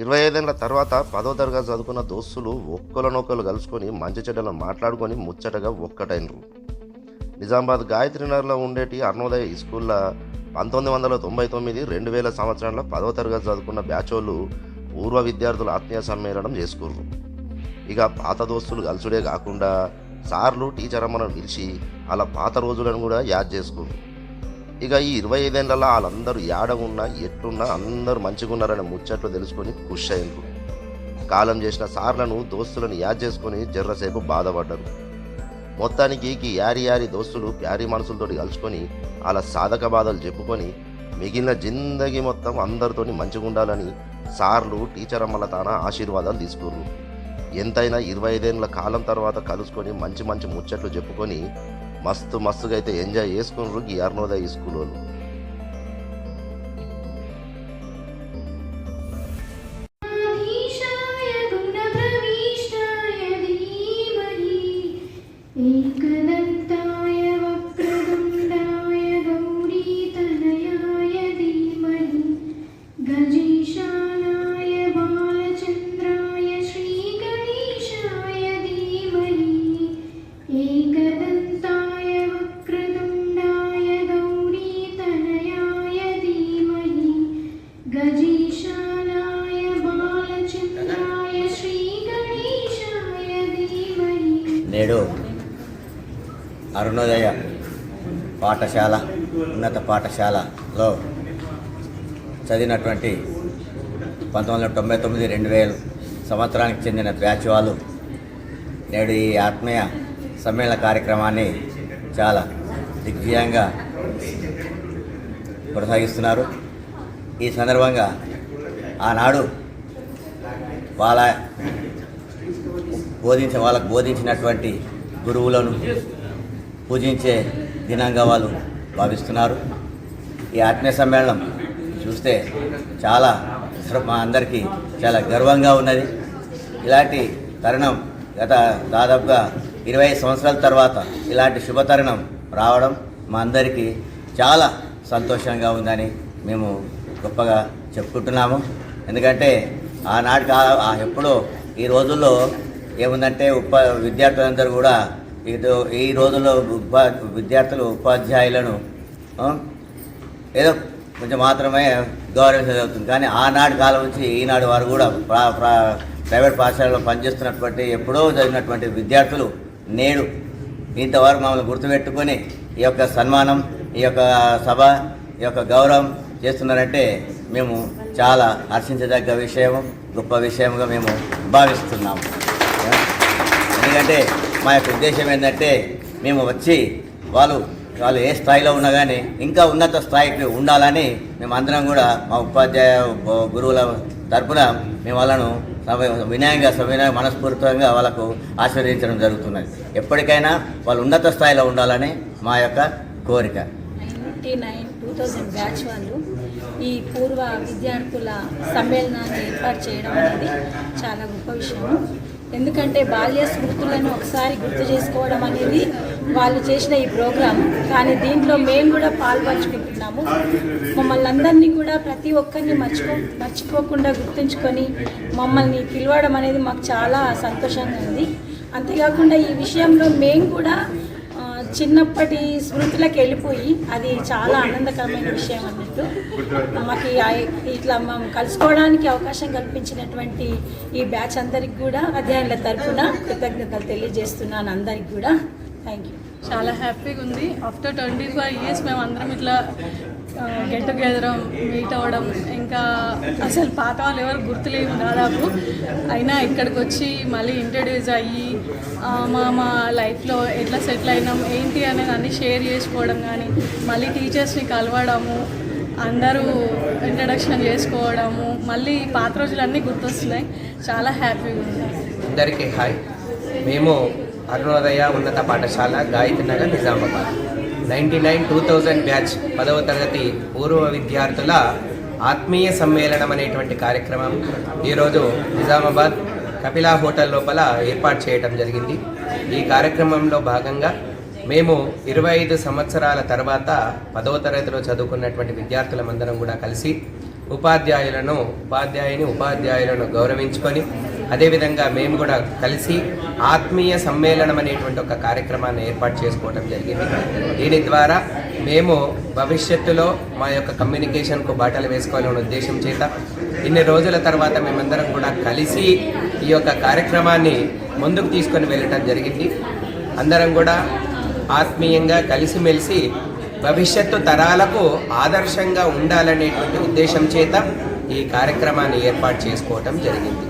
ఇరవై ఐదేళ్ళ తర్వాత పదో తరగతి చదువుకున్న దోస్తులు ఒక్కరినొక్కరు కలుసుకొని మంచి చెడ్డలను మాట్లాడుకొని ముచ్చటగా ఒక్కటైనరు. నిజామాబాద్ గాయత్రినగర్లో ఉండేటి అరుణోదయ స్కూల్లో పంతొమ్మిది వందల తొంభై తొమ్మిది రెండు వేల సంవత్సరంలో పదో తరగతి చదువుకున్న బ్యాచోళ్ళు పూర్వ విద్యార్థుల ఆత్మీయ సమ్మేళనం చేసుకుర్రు. ఇక పాత దోస్తులు కలుసుడే కాకుండా సార్లు టీచర్ అమ్మను పిలిచి అలా పాత రోజులను కూడా యాద్ చేసుకుర్రు. ఇక ఈ ఇరవై ఐదేళ్ళలో వాళ్ళందరూ ఏడ ఉన్నా ఎట్లున్నా అందరూ మంచిగున్నారనే ముచ్చట్లు తెలుసుకొని ఖుష్ అయ్యారు కాలం చేసిన సార్లను దోస్తులను యాద్ చేసుకొని జర్రసేపు బాధపడ్డారు. మొత్తానికి ఈ యారి యారి దోస్తులు ప్యారి మనసులతో కలుసుకొని వాళ్ళ సాధక బాధలు చెప్పుకొని మిగిలిన జిందగీ మొత్తం అందరితోని మంచిగా ఉండాలని సార్లు టీచర్ అమ్మల తాన ఆశీర్వాదాలు తీసుకుర్రు. ఎంతైనా ఇరవై ఐదేళ్ళ కాలం తర్వాత కలుసుకొని మంచి మంచి ముచ్చట్లు చెప్పుకొని మస్తు మస్తుగా అయితే ఎంజాయ్ చేసుకున్నారు ఈ అరుణోదయ స్కూల్ వాళ్ళు ईशाय गुणप्रविष्टाय धीमहि एकदन्ताय वक्रतुण्डाय गौरीतनयाय धीमहि गजेशानाय అరుణోదయ పాఠశాల ఉన్నత పాఠశాలలో చదివినటువంటి పంతొమ్మిది వందల తొంభై తొమ్మిది రెండు వేల సంవత్సరానికి చెందిన బ్యాచ్ వాళ్ళు నేడు ఈ ఆత్మీయ సమ్మేళన కార్యక్రమాన్ని చాలా దిగ్విజయంగా కొనసాగిస్తున్నారు. ఈ సందర్భంగా ఆనాడు వాళ్ళ బోధించే వాళ్ళకు బోధించినటువంటి గురువులను పూజించే దినంగా వాళ్ళు భావిస్తున్నారు. ఈ ఆత్మీయ సమ్మేళనం చూస్తే చాలా మా అందరికీ చాలా గర్వంగా ఉన్నది. ఇలాంటి తరుణం గత దాదాపుగా ఇరవై సంవత్సరాల తర్వాత ఇలాంటి శుభతరుణం రావడం మా అందరికీ చాలా సంతోషంగా ఉందని మేము గొప్పగా చెప్పుకుంటున్నాము. ఎందుకంటే ఆనాటి ఆ- ఎప్పుడో ఈ రోజుల్లో ఏముందంటే ఉప విద్యార్థులందరూ కూడా ఏదో ఈ రోజుల్లో ఉపా విద్యార్థులు ఉపాధ్యాయులను ఏదో కొంచెం మాత్రమే గౌరవించగలుగుతుంది. కానీ ఆనాటి కాలం నుంచి ఈనాడు వారు కూడా ప్రా- ప్రా- ప్రైవేట్ పాఠశాలలో పనిచేస్తున్నటువంటి ఎప్పుడో చదివినటువంటి విద్యార్థులు నేడు ఇంతవరకు మమ్మల్ని గుర్తుపెట్టుకొని ఈ యొక్క సన్మానం ఈ యొక్క సభ ఈ యొక్క గౌరవం చేస్తున్నారంటే మేము చాలా హర్షించదగ్గ విషయం గొప్ప విషయంగా మేము భావిస్తున్నాము. ఎందుకంటే మా యొక్క ఉద్దేశం ఏంటంటే మేము వచ్చి వాళ్ళు వాళ్ళు ఏ స్థాయిలో ఉన్నా కానీ ఇంకా ఉన్నత స్థాయికి ఉండాలని మేము అందరం కూడా మా ఉపాధ్యాయ గురువుల తరపున మేము వాళ్ళను వినయంగా సవినయ మనస్ఫూర్తిగా వాళ్ళకు ఆశీర్వదించడం జరుగుతున్నది. ఎప్పటికైనా వాళ్ళు ఉన్నత స్థాయిలో ఉండాలని మా యొక్క కోరిక. Ninety nine two thousand batch వాళ్ళు ఈ పూర్వ విద్యార్థుల సమ్మేళనాన్ని ఏర్పాటు చేయడం అనేది చాలా గొప్ప విషయం. ఎందుకంటే బాల్య స్మృతులను ఒకసారి గుర్తు చేసుకోవడం అనేది వాళ్ళు చేసిన ఈ ప్రోగ్రాం కానీ దీంట్లో మేము కూడా పాల్పంచుకుంటున్నాము. మమ్మల్ని అందరినీ కూడా ప్రతి ఒక్కరిని మర్చిపో మర్చిపోకుండా గుర్తుంచుకొని మమ్మల్ని పిలవడం అనేది మాకు చాలా సంతోషంగా ఉంది. అంతేకాకుండా ఈ విషయంలో మేము కూడా చిన్నప్పటి స్మృతులకు వెళ్ళిపోయి అది చాలా ఆనందకరమైన విషయం అన్నట్టు. మాకు ఇట్లా మేము కలుసుకోవడానికి అవకాశం కల్పించినటువంటి ఈ బ్యాచ్ అందరికి కూడా అధ్యాయుల తరఫున కృతజ్ఞతలు తెలియజేస్తున్నాను అందరికి కూడా. థ్యాంక్ యూ చాలా హ్యాపీగా ఉంది ఆఫ్టర్ ట్వంటీ ఫైవ్ ఇయర్స్ మేము అందరం ఇట్లా గెట్ టుగెదర్ మీట్ అవ్వడం ఇంకా అసలు పాత వాళ్ళు ఎవరు గుర్తులేము దాదాపు. అయినా ఇక్కడికి వచ్చి మళ్ళీ ఇంట్రడ్యూస్ అయ్యి మా మా లైఫ్లో ఎట్లా సెటిల్ అయినాం ఏంటి అనేది అన్ని షేర్ చేసుకోవడం కానీ మళ్ళీ టీచర్స్ని కలవడము అందరూ ఇంట్రడక్షన్ చేసుకోవడము మళ్ళీ పాత రోజులన్నీ గుర్తొస్తున్నాయి. చాలా హ్యాపీగా ఉంది అందరికీ హాయ్ మేము అరుణోదయ ఉన్నత పాఠశాల Gayatri Nagar Nizamabad. Ninety nine two thousand batch పదవ తరగతి పూర్వ విద్యార్థుల ఆత్మీయ సమ్మేళనం అనేటువంటి కార్యక్రమం ఈరోజు నిజామాబాద్ కపిలా హోటల్ లోపల ఏర్పాటు చేయడం జరిగింది. ఈ కార్యక్రమంలో భాగంగా మేము ఇరవై ఐదు సంవత్సరాల తర్వాత పదవ తరగతిలో చదువుకున్నటువంటి విద్యార్థులమందరం కూడా కలిసి ఉపాధ్యాయులను ఉపాధ్యాయుని ఉపాధ్యాయులను గౌరవించుకొని అదేవిధంగా మేము కూడా కలిసి ఆత్మీయ సమ్మేళనం అనేటువంటి ఒక కార్యక్రమాన్ని ఏర్పాటు చేసుకోవడం జరిగింది. దీని ద్వారా మేము భవిష్యత్తులో మా యొక్క కమ్యూనికేషన్కు బాటలు వేసుకోవాలనే ఉద్దేశం చేత ఇన్ని రోజుల తర్వాత మేమందరం కూడా కలిసి ఈ యొక్క కార్యక్రమాన్ని ముందుకు తీసుకొని వెళ్ళటం జరిగింది. అందరం కూడా ఆత్మీయంగా కలిసిమెలిసి భవిష్యత్తు తరాలకు ఆదర్శంగా ఉండాలనేటువంటి ఉద్దేశం చేత ఈ కార్యక్రమాన్ని ఏర్పాటు చేసుకోవటం జరిగింది.